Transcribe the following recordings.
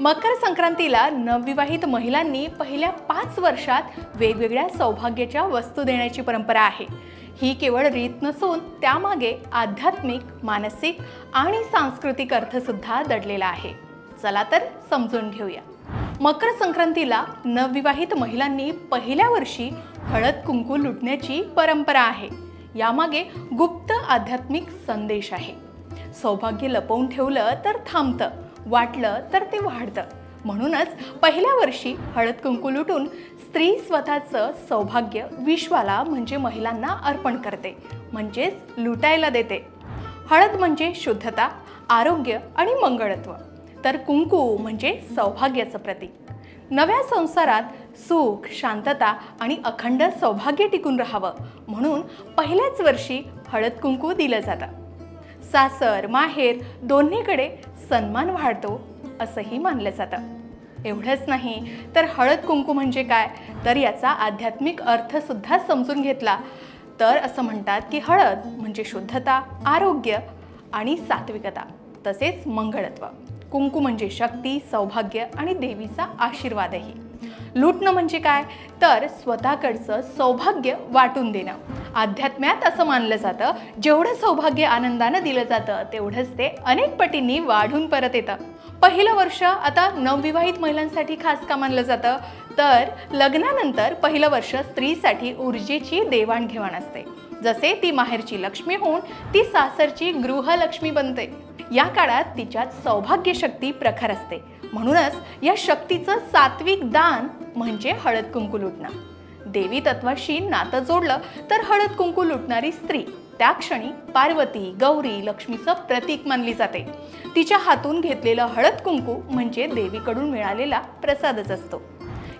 मकर संक्रांतीला नवविवाहित महिलांनी पहिल्या पाच वर्षात वेगवेगळ्या सौभाग्याच्या वस्तू देण्याची परंपरा आहे. ही केवळ रीत नसून त्यामागे आध्यात्मिक मानसिक आणि सांस्कृतिक अर्थसुद्धा दडलेला आहे. चला तर समजून घेऊया. मकर संक्रांतीला नवविवाहित महिलांनी पहिल्या वर्षी हळद कुंकू लुटण्याची परंपरा आहे. यामागे गुप्त आध्यात्मिक संदेश आहे. सौभाग्य लपवून ठेवलं तर थांबतं. वाटलं तर ते वाढतं. म्हणूनच पहिल्या वर्षी हळद कुंकू लुटून स्त्री स्वतःचं सौभाग्य विश्वाला म्हणजे महिलांना अर्पण करते म्हणजेच लुटायला देते. हळद म्हणजे शुद्धता आरोग्य आणि मंगळत्व. तर कुंकू म्हणजे सौभाग्याचं प्रतीक. नव्या संसारात सुख शांतता आणि अखंड सौभाग्य टिकून राहावं म्हणून पहिल्याच वर्षी हळद कुंकू दिलं जातं. सासर माहेर दोन्हीकडे सन्मान वाढतो असंही मानलं जातं. एवढंच नाही तर हळद कुंकू म्हणजे काय? तर याचा आध्यात्मिक अर्थसुद्धा समजून घेतला. तर असं म्हणतात की हळद म्हणजे शुद्धता आरोग्य आणि सात्विकता तसेच मंगळत्व. कुंकू म्हणजे शक्ती सौभाग्य आणि देवीचा आशीर्वादही. लुटणं म्हणजे काय? तर स्वतःकडचं सौभाग्य वाटून देणं. अध्यात्म्यात असं मानलं जातं जेवढं सौभाग्य आनंदानं दिलं जातं तेवढंच ते अनेक पटींनी वाढून परत येतं. पहिलं वर्ष आता नवविवाहित महिलांसाठी खास का मानलं जातं? तर लग्नानंतर पहिलं वर्ष स्त्रीसाठी ऊर्जेची देवाणघेवाण असते. जसे ती माहेरची लक्ष्मी होऊन ती सासरची गृहलक्ष्मी बनते. या काळात तिच्यात सौभाग्य शक्ती प्रखर असते. म्हणूनच या शक्तीचं सात्विक दान म्हणजे हळद कुंकू लुटणं. देवी तत्वाशी नातं जोडलं तर हळद कुंकू लुटणारी स्त्री त्या क्षणी पार्वती गौरी लक्ष्मीचं प्रतीक मानली जाते. तिच्या हातून घेतलेलं हळद कुंकू म्हणजे देवीकडून मिळालेला प्रसादच असतो.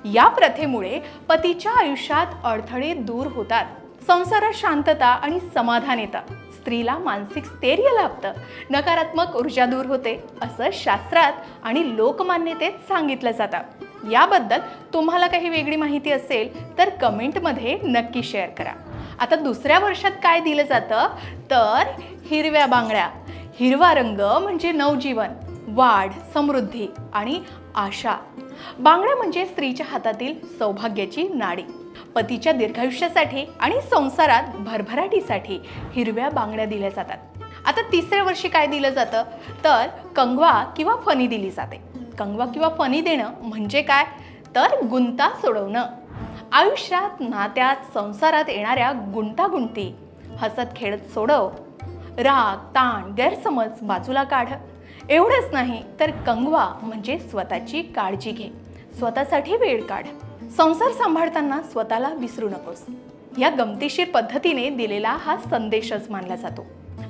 या प्रथेमुळे पतीच्या आयुष्यात अडथळे दूर होतात. संसारात शांतता आणि समाधान येतं. स्त्रीला मानसिक स्थैर्य लाभतं. नकारात्मक ऊर्जा दूर होते असं शास्त्रात आणि लोकमान्यतेत सांगितलं जातं. याबद्दल तुम्हाला काही वेगळी माहिती असेल तर कमेंटमध्ये नक्की शेअर करा. आता दुसऱ्या वर्षात काय दिलं जातं? तर हिरव्या बांगड्या. हिरवा रंग म्हणजे नवजीवन वाढ समृद्धी आणि आशा. बांगड्या म्हणजे स्त्रीच्या हातातील सौभाग्याची नाडी. पतीच्या दीर्घायुष्यासाठी आणि संसारात भरभराटीसाठी हिरव्या बांगड्या दिल्या जातात. आता तिसऱ्या वर्षी काय दिलं जातं? तर कंगवा किंवा फणी दिली जाते. कंगवा किंवा फणी देणं म्हणजे काय? तर गुंता सोडवणं. आयुष्यात नात्यात संसारात येणाऱ्या गुंतागुंती. हसत खेळत सोडव. राग ताण गैरसमज बाजूला काढ. एवढंच नाही तर कंगवा म्हणजे स्वतःची काळजी घे. स्वतःसाठी वेळ काढ. संसार सांभाळताना स्वतःला विसरू नकोस. या गमतीशीर पद्धतीने दिलेला हा संदेशच मानला जातो.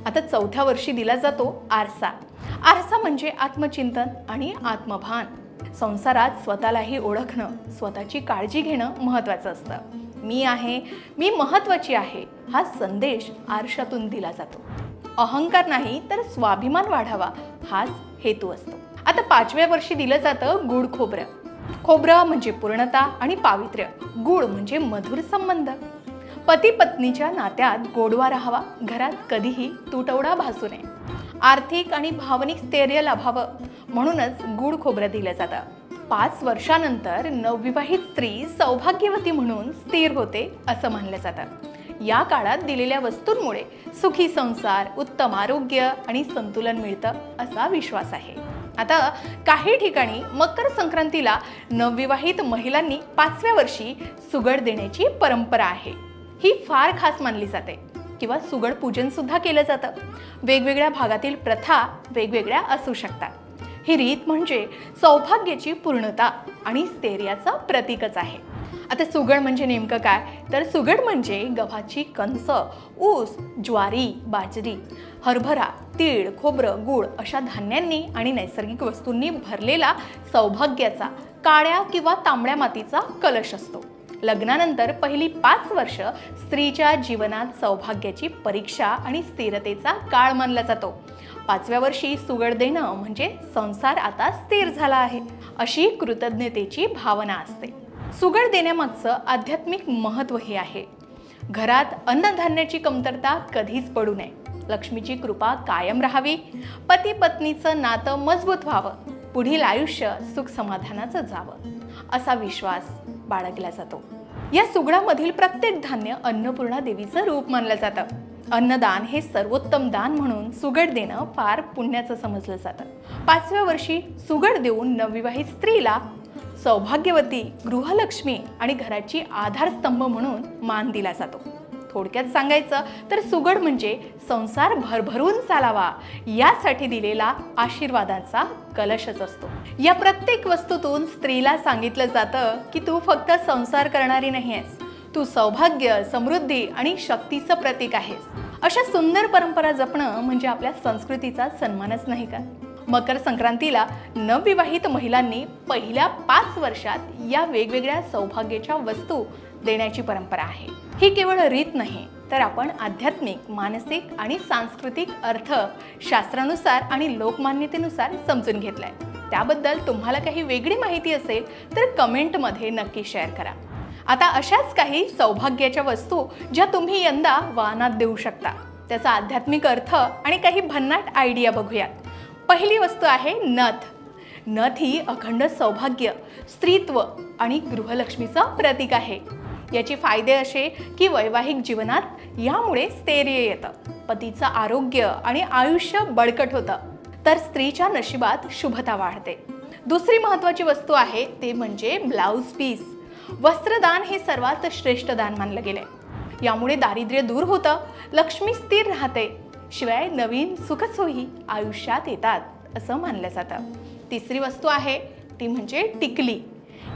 आता चौथ्या वर्षी दिला जातो आरसा. आरसा म्हणजे आत्मचिंतन आणि आत्मभान. संसारात स्वतःलाही ओळखणं स्वतःची काळजी घेणं महत्त्वाचं असतं. मी आहे मी महत्त्वाची आहे हा संदेश आरशातून दिला जातो. अहंकार नाही तर स्वाभिमान वाढावा हाच हेतू असतो. आता पाचव्या वर्षी दिलं जातं गुड खोबरं खोबरं म्हणजे पूर्णता आणि पावित्र्य. गुळ म्हणजे मधुर संबंध. पती पत्नीच्या नात्यात गोडवा राहावा. घरात कधीही तुटवडा भासू नये. आर्थिक आणि भावनिक स्थैर्य लाभावं. म्हणूनच गुड खोबरं दिलं जातं. पाच वर्षानंतर नवविवाहित स्त्री सौभाग्यवती म्हणून स्थिर होते असं मानलं जातं. या काळात दिलेल्या वस्तूंमुळे सुखी संसार उत्तम आरोग्य आणि संतुलन मिळतं असा विश्वास आहे. आता काही ठिकाणी मकर संक्रांतीला नवविवाहित महिलांनी पाचव्या वर्षी सुगड देण्याची परंपरा आहे. ही फार खास मानली जाते किंवा सुगड पूजन सुद्धा केलं जातं. वेगवेगळ्या भागातील प्रथा वेगवेगळ्या असू शकतात. ही रीत म्हणजे सौभाग्याची पूर्णता आणि स्थैर्याचं प्रतीकच आहे. आता सुगड म्हणजे नेमकं काय? तर सुगड म्हणजे गव्हाची कणस ऊस ज्वारी बाजरी हरभरा तीळ खोबरं गूळ अशा धान्यांनी आणि नैसर्गिक वस्तूंनी भरलेला सौभाग्याचा काळ्या किंवा तांबड्या मातीचा कलश असतो. लग्नानंतर पहिली पाच वर्ष स्त्रीच्या जीवनात सौभाग्याची परीक्षा आणि स्थिरतेचा काळ मानला जातो. पाचव्या वर्षी सुगड देणं म्हणजे संसार आता स्थिर झाला आहे. अशी कृतज्ञतेची भावना असते. सुगड देण्यामागचं आध्यात्मिक महत्त्व हे आहे. घरात अन्नधान्याची कमतरता कधीच पडू नये. लक्ष्मीची कृपा कायम राहावी. पती पत्नीचं नातं मजबूत व्हावं. पुढील आयुष्य सुख समाधानाचं जावं. असा विश्वास बाळगला जातो. या सुगडामधील प्रत्येक धान्य अन्नपूर्णा देवीचं रूप मानलं जातं. अन्नदान हे सर्वोत्तम दान म्हणून सुगड देणं फार पुण्याचं समजलं जातं. पाचव्या वर्षी सुगड देऊन नवविवाहित स्त्रीला सौभाग्यवती गृहलक्ष्मी आणि घराची आधारस्तंभ म्हणून मान दिला जातो. थोडक्यात सांगायचं तर सुगड म्हणजे संसार भरभरून चालावा यासाठी दिलेला आशीर्वादांचा कलशच असतो. या प्रत्येक वस्तूतून स्त्रीला सांगितलं जातं की तू फक्त संसार करणारी नाही आहेस तू सौभाग्य समृद्धी आणि शक्तीचं प्रतीक आहेस. अशा सुंदर परंपरा जपणं म्हणजे आपल्या संस्कृतीचा सन्मानच नाही का? मकर संक्रांतीला नवविवाहित महिलांनी पहिल्या पाच वर्षात या वेगवेगळ्या सौभाग्याच्या वस्तू देण्याची परंपरा आहे. ही केवळ रीत नाही तर आपण आध्यात्मिक मानसिक आणि सांस्कृतिक अर्थ शास्त्रानुसार आणि लोकमान्यतेनुसार समजून घेतलाय. त्याबद्दल तुम्हाला काही वेगळी माहिती असेल तर कमेंटमध्ये नक्की शेअर करा. आता अशाच काही सौभाग्याच्या वस्तू ज्या तुम्ही यंदा वाहनात देऊ शकता. त्याचा आध्यात्मिक अर्थ आणि काही भन्नाट आयडिया बघूयात. पहिली वस्तू आहे नथ. नथ ही अखंड सौभाग्य स्त्रीत्व आणि गृहलक्ष्मीचं प्रतीक आहे. याचे फायदे असे की वैवाहिक जीवनात यामुळे स्थैर्य येतं. पतीचं आरोग्य आणि आयुष्य बळकट होतं. तर स्त्रीच्या नशिबात शुभता वाढते. दुसरी महत्त्वाची वस्तू आहे ते म्हणजे ब्लाऊज पीस. वस्त्रदान हे सर्वात श्रेष्ठ दान मानलं गेलंय. यामुळे दारिद्र्य दूर होतं. लक्ष्मी स्थिर राहते. शिवाय नवीन सुखसोयी आयुष्यात येतात असं मानलं जातं. तिसरी वस्तू आहे ती म्हणजे टिकली.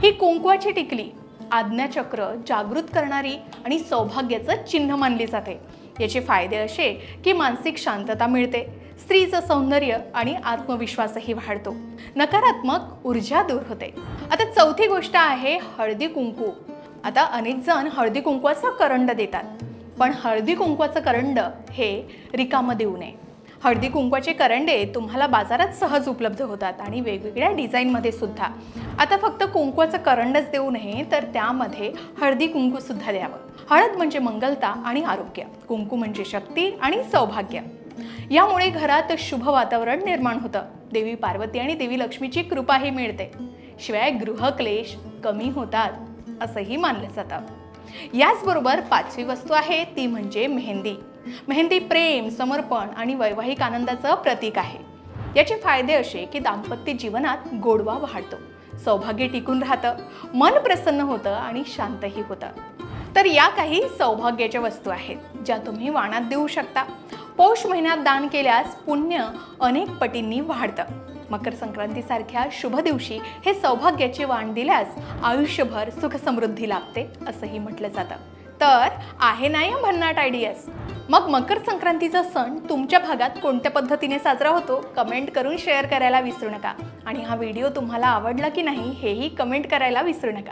ही कुंकवाची टिकली आज्ञाचक्र जागृत करणारी आणि सौभाग्याचं चिन्ह मानली जाते. याचे फायदे असे की मानसिक शांतता मिळते स्त्रीचं सौंदर्य आणि आत्मविश्वासही वाढतो. नकारात्मक ऊर्जा दूर होते. आता चौथी गोष्ट आहे हळदी कुंकू. आता अनेक जण हळदी कुंकवाचा करंड देतात. पण हळदी कुंकवाचं करंड हे रिकामं देऊ नये. हळदी कुंकवाचे करंडे तुम्हाला बाजारात सहज उपलब्ध होतात आणि वेगवेगळ्या डिझाईनमध्ये सुद्धा. आता फक्त कुंकवाचं करंडच देऊ नये तर त्यामध्ये हळदी कुंकूसुद्धा द्यावं. हळद म्हणजे मंगलता आणि आरोग्य. कुंकू म्हणजे शक्ती आणि सौभाग्य. यामुळे घरात शुभ वातावरण निर्माण होतं. देवी पार्वती आणि देवी लक्ष्मीची कृपाही मिळते. शिवाय गृहक्लेश कमी होतात असंही मानलं जातं. याचबरोबर पाचवी वस्तू आहे ती म्हणजे मेहंदी. मेहंदी प्रेम समर्पण आणि वैवाहिक आनंदाचं प्रतीक आहे. याचे फायदे असे की दाम्पत्य जीवनात गोडवा वाढतो. सौभाग्य टिकून राहतं मन प्रसन्न होतं आणि शांतही होतं. तर या काही सौभाग्याच्या वस्तू आहेत ज्या तुम्ही वाणात देऊ शकता. पौष महिन्यात दान केल्यास पुण्य अनेक पटींनी वाढतं. मकर संक्रांतीसारख्या शुभ दिवशी हे सौभाग्याचे वाण दिल्यास आयुष्यभर सुखसमृद्धी लाभते असंही म्हटलं जातं. तर आहे ना या भन्नाट आयडियाज मग मकर संक्रांतीचा सण तुमच्या भागात कोणत्या पद्धतीने साजरा होतो? कमेंट करून शेअर करायला विसरू नका. आणि हा व्हिडिओ तुम्हाला आवडला की नाही हेही कमेंट करायला विसरू नका.